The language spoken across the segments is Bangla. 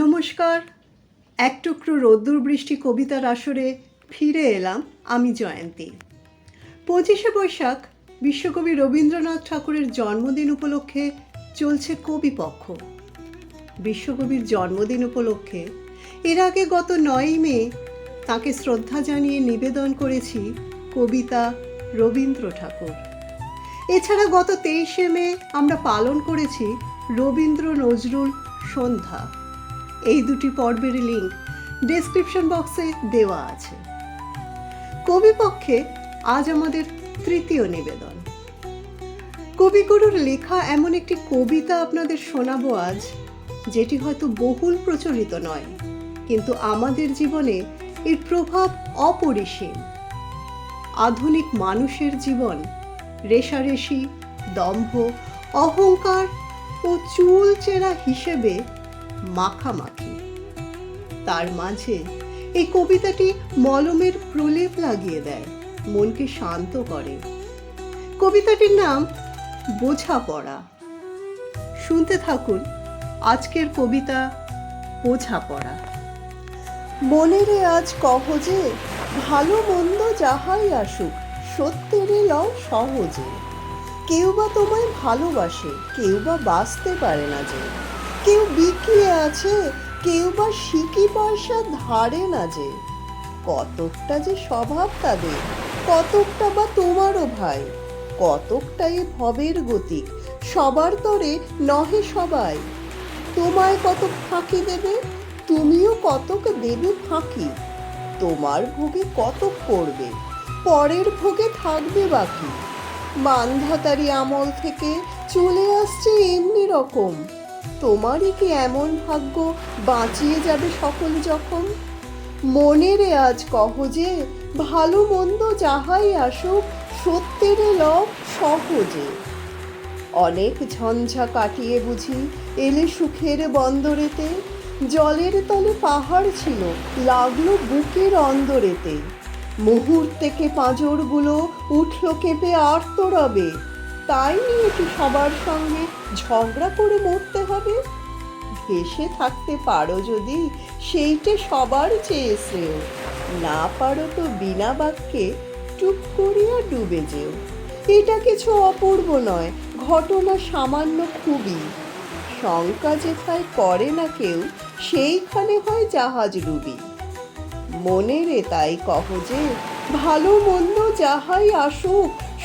নমস্কার। এক টুকরো রোদ্দুর বৃষ্টি কবিতার আসরে ফিরে এলাম আমি জয়ন্তী। পঁচিশে বৈশাখ, বিশ্বকবি রবীন্দ্রনাথ ঠাকুরের জন্মদিন উপলক্ষে চলছে কবিপক্ষ। বিশ্বকবির জন্মদিন উপলক্ষে এর আগে গত নয়ই মে তাকে শ্রদ্ধা জানিয়ে নিবেদন করেছি কবিতা রবীন্দ্র ঠাকুর। এছাড়া গত তেইশে মে আমরা পালন করেছি রবীন্দ্র নজরুল সন্ধ্যা। এই দুটি পর্বের লিঙ্ক ডেসক্রিপশন বক্সে দেওয়া আছে। কবিপক্ষে আজ আমাদের তৃতীয় নিবেদন। কবিগুরুর লেখা এমন একটি কবিতা আপনাদের শোনাবো আজ, যেটি হয়তো বহুল প্রচলিত নয়, কিন্তু আমাদের জীবনে এর প্রভাব অপরিসীম। আধুনিক মানুষের জীবন, রেশারেশি, দম্ভ, অহংকার ও চুল চেরা হিসেবে মাখামাখি। তার মাঝে এই কবিতাটি মলমের প্রলেপ লাগিয়ে দেয়, মনকে শান্ত করে। কবিতাটির নাম বোঝাপড়া। শুনতে থাকুন আজকের কবিতা বোঝাপড়া। মনেরে আজ কহ যে, ভালো মন্দ যাহাই আসুক সত্যেরে লও সহজে। কেউ বা তোমায় ভালোবাসে, কেউ বা বাঁচতে পারে না যে। কেউ বিকিয়ে আছে, কেউ বা সিকি পয়সা ধারে না যে। কতকটা যে স্বভাব তাদের, কতকটা বা তোমারও ভাই। কতকটা এ ভবের গতিক, সবার তরে নহে সবাই। তোমায় কতক ফাঁকি দেবে, তুমিও কতক দেবে ফাঁকি। তোমার ভোগে কতক পড়বে, পরের ভোগে থাকবে বাকি। মান্ধাতারি আমল থেকে চলে আসছে এমনি রকম। তোমারই কি এমন ভাগ্য বাঁচিয়ে যাবে সকল যখন? মনেরে আজ কহ যে, ভালো মন্দ যাহাই আসুক, সত্যের লভ সহজে। অনেক ঝঞ্ঝা কাটিয়ে বুঝি, এলে সুখের বন্দরেতে। জলের তলে পাহাড় ছিল, লাগল বুকের অন্দরেতে। মুহূর্তেকে পাঁজরগুলো উঠল কেঁপে আর্তরবে। তাই নিয়ে কি সবার সঙ্গে ঝগড়া করে মরতে হবে? ভেসে থাকতে পারো যদি, সেইটে সবার চেয়ে শ্রেয়। না পারো তো বিনা বাক্যে টুক করিয়া ডুবে যেও। এটা কিছু অপূর্ব নয়, ঘটনা সামান্য খুবই। শঙ্কা যেথায় করে না কেউ, সেইখানে হয় জাহাজ ডুবি। মনেরে তাই কহ যে, ভালো মন্দ যাহাই আসুক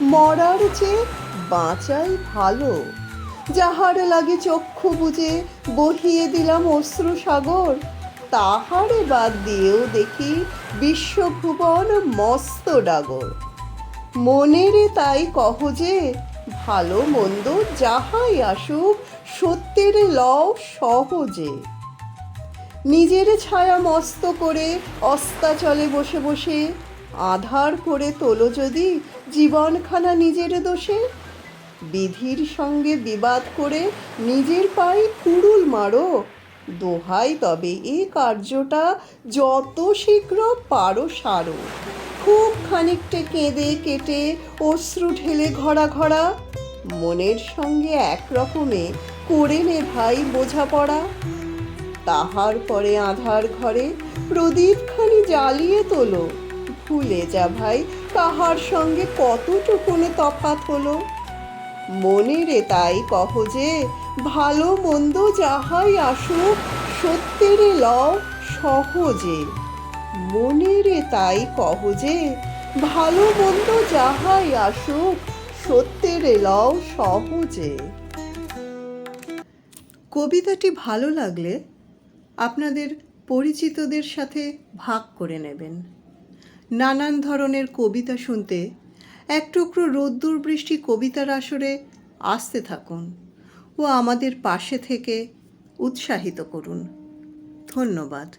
মরার চেয়ে বাঁচাই ভালো, যাহার লাগে চক্ষু বুঝে বহিয়ে দিলাম অশ্রু সাগর, তাহারে বাদ দিয়েও দেখি বিশ্বভুবন মস্ত ডাগর। মনেরে তাই কহ যে, ভালো মন্দ যাহাই আসুক, সত্যের লও সহজে। নিজের ছায়া মস্ত করে অস্তাচলে বসে বসে, আধার করে তোলো যদি জীবনখানা নিজের দোষে। বিধির সঙ্গে বিবাদ করে নিজের পায়ে কুড়ুল মারো। দোহাই তবে এই কার্যটা যত শীঘ্র পারো সারো। খুব খানিকটা কেঁদে কেটে অশ্রু ঢেলে ঘরা ঘরা মনের সঙ্গে এক রকমে করে নে ভাই বোঝাপড়া। তাহার পরে আধার ঘরে প্রদীপখানি জ্বালিয়ে তোলো। ভুলে যা ভাই তাহার সঙ্গে কতটুকুনে তফাত হলো? মনে রে তাই কহ যে, ভালো মন্দ যাহাই আসুক, সত্যের লও সহজে। মনেরে তাই কহ যে, ভালো মন্দ যাহাই আসুক, সত্যের লও সহজে। কবিতাটি ভালো লাগলে আপনাদের পরিচিতদের সাথে ভাগ করে নেবেন। নানান ধরনের কবিতা শুনতে, এক টুকরো রোদ্দুর বৃষ্টি কবিতার আসরে আসতে থাকুন ও আমাদের পাশে থেকে উৎসাহিত করুন। ধন্যবাদ।